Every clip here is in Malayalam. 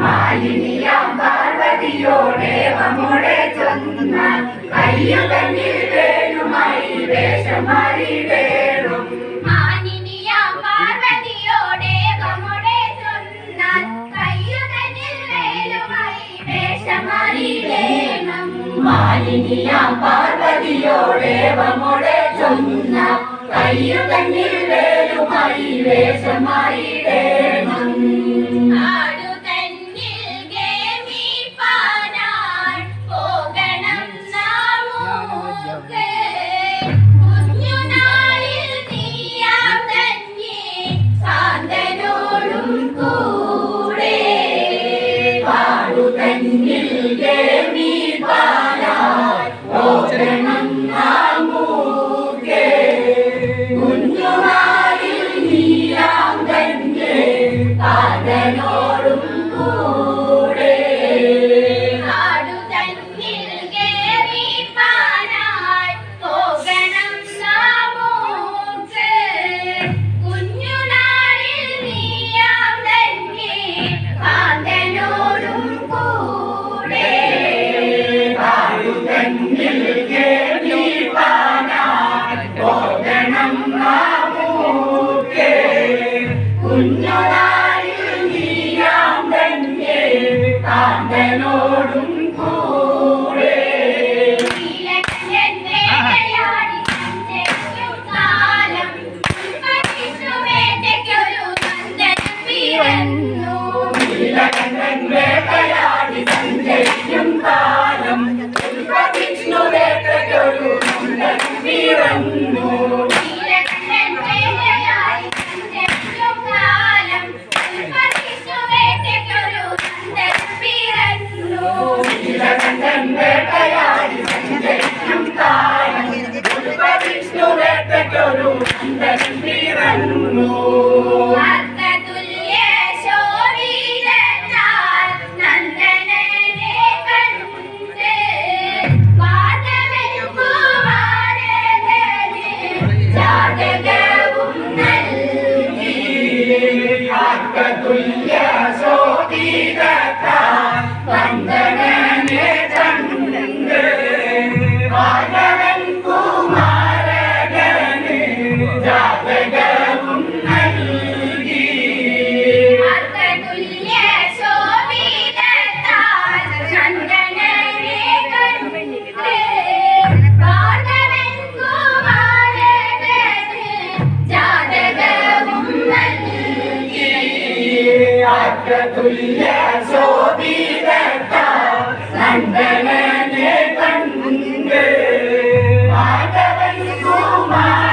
മാലിനിയാം പാർവതിയോ നമ്മുടെ ചൊന്ന കയ്യു കണ്ണിൽ വേണുമായി വേഷമാറി വേണം മാലിനിയാം പാർവതിയോടെ നമ്മുടെ ചൊന്ന കയ്യു കണ്ണിൽ വേണുമായി വേഷമാറി വേണം മാലിനിയാം പാർവതിയോടെ നമ്മുടെ കണ്ണിൽ വേണുമായി വേഷമായി വേണം Glorium വിഷ്ണു വേട്ടയ്ക്കൊരു അന്തരം പിറന്നു Catuillazo. Vai ter nenhuma.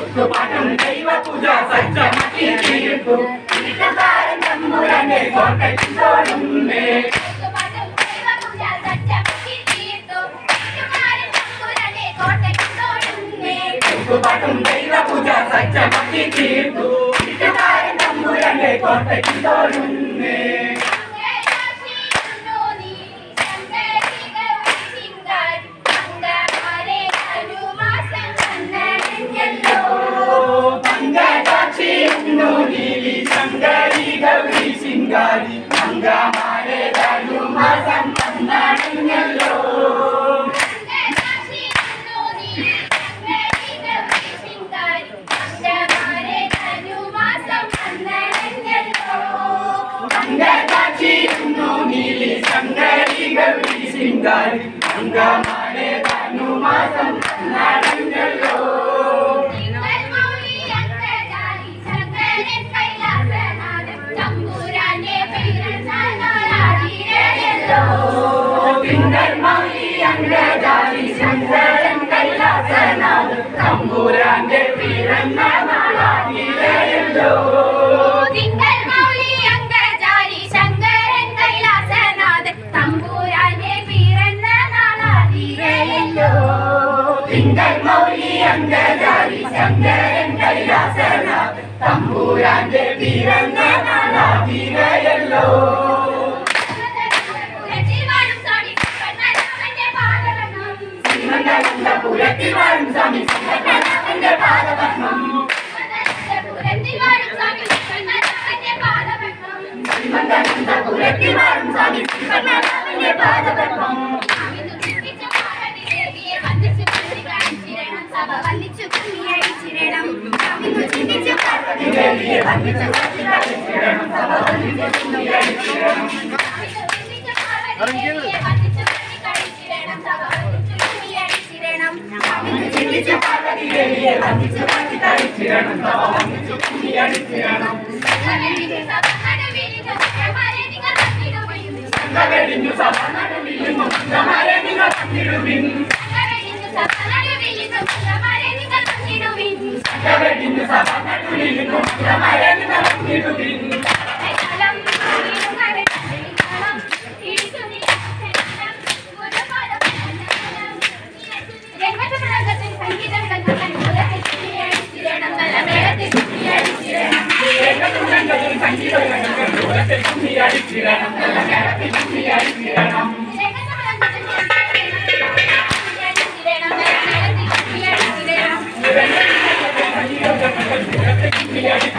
ചുറ്റുപാടും ദൈവ പൂജ സജ്ജമാക്കിയിരിക്കും വീട്ടുകാരൻ തമ്പുരനെ കോട്ടയ്ക്കോടും ചുറ്റുപാടും ദൈവ പൂജ സജ്ജമാക്കിയിരിക്കും ചങ്ങേ കോട്ടയ്ക്ക് തോടുന്നേ సింగారి అంగమారే దలు మాసం అన్నాడు లింగాలి లింగమాడే ధనుమాసం నడంగలో తంబూరాండే పీరంగ సమారే నిన్న సమారే నిన్న సమారే నిన్న సమారే నిన్న సమారే சங்கீதம் சங்கீதம் சங்கீதம் சங்கீதம் சங்கீதம் சங்கீதம் சங்கீதம் కనకల